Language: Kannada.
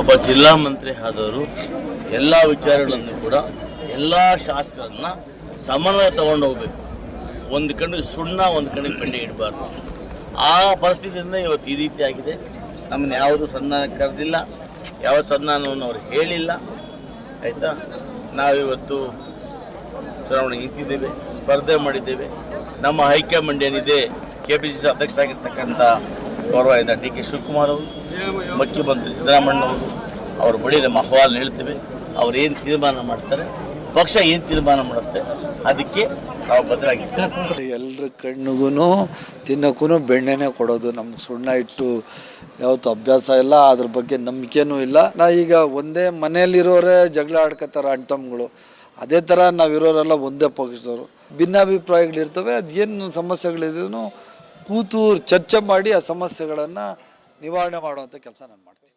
ಒಬ್ಬ ಜಿಲ್ಲಾ ಮಂತ್ರಿ ಆದವರು ಎಲ್ಲ ವಿಚಾರಗಳನ್ನು ಕೂಡ ಎಲ್ಲ ಶಾಸಕರನ್ನ ಸಮನ್ವಯ ತಗೊಂಡು ಹೋಗ್ಬೇಕು. ಒಂದು ಕಣ್ಣಿಗೆ ಸುಣ್ಣ, ಒಂದು ಕಣ್ಣಿಗೆ ಬೆಂಡೆ ಇಡಬಾರ್ದು. ಆ ಪರಿಸ್ಥಿತಿಯಿಂದ ಇವತ್ತು ಈ ರೀತಿ ಆಗಿದೆ. ನಮ್ಮನ್ನು ಯಾವುದು ಸನ್ಮಾನ ಕರೆದಿಲ್ಲ, ಯಾವ ಸನ್ಮಾನವನ್ನು ಅವ್ರು ಹೇಳಿಲ್ಲ. ಆಯಿತಾ? ನಾವಿವತ್ತು ಚುನಾವಣೆ ನಿಂತಿದ್ದೇವೆ, ಸ್ಪರ್ಧೆ ಮಾಡಿದ್ದೇವೆ. ನಮ್ಮ ಹೈಕಮಾಂಡ್ ಏನಿದೆ ಕೆ ಪಿ ಸಿ ಸಿ ಗೌರವಾದ ಡಿ ಕೆ ಶಿವಕುಮಾರ್ ಅವರು, ಮುಖ್ಯಮಂತ್ರಿ ಸಿದ್ದರಾಮಣ್ಣ ಅವರು, ಅವ್ರ ಬಳಿ ನಮ್ಮ ಅಹವಾಲು ಹೇಳ್ತೇವೆ ಅವ್ರು ಏನು ತೀರ್ಮಾನ ಮಾಡ್ತಾರೆ, ಪಕ್ಷ ಏನು ತೀರ್ಮಾನ ಮಾಡುತ್ತೆ, ಅದಕ್ಕೆ ನಾವು ಬದ್ಧರಾಗಿದ್ದೇವೆ ಎಲ್ಲರ ಕಣ್ಣಿಗೂ ತಿನ್ನೋಕ್ಕೂ ಬೆಣ್ಣೆನೇ ಕೊಡೋದು ನಮ್ಮ ಸುಣ್ಣ ಇಟ್ಟು ಯಾವತ್ತು ಅಭ್ಯಾಸ ಇಲ್ಲ, ಅದ್ರ ಬಗ್ಗೆ ನಂಬಿಕೆನೂ ಇಲ್ಲ. ನಾ ಈಗ ಒಂದೇ ಮನೆಯಲ್ಲಿರೋರೇ ಜಗಳ ಆಡ್ಕೋತಾರ ಅಣ್ತಮ್ಗಳು ಅದೇ ಥರ ನಾವಿರೋರೆಲ್ಲ ಒಂದೇ ಪಕ್ಷದವರು. ಭಿನ್ನಾಭಿಪ್ರಾಯಗಳಿರ್ತವೆ ಅದೇನು ಸಮಸ್ಯೆಗಳಿದ್ರು ಕೂತು ಚರ್ಚೆ ಮಾಡಿ ಆ ಸಮಸ್ಯೆಗಳನ್ನು ನಿವಾರಣೆ ಮಾಡುವಂಥ ಕೆಲಸ ನಾನು ಮಾಡ್ತೀನಿ.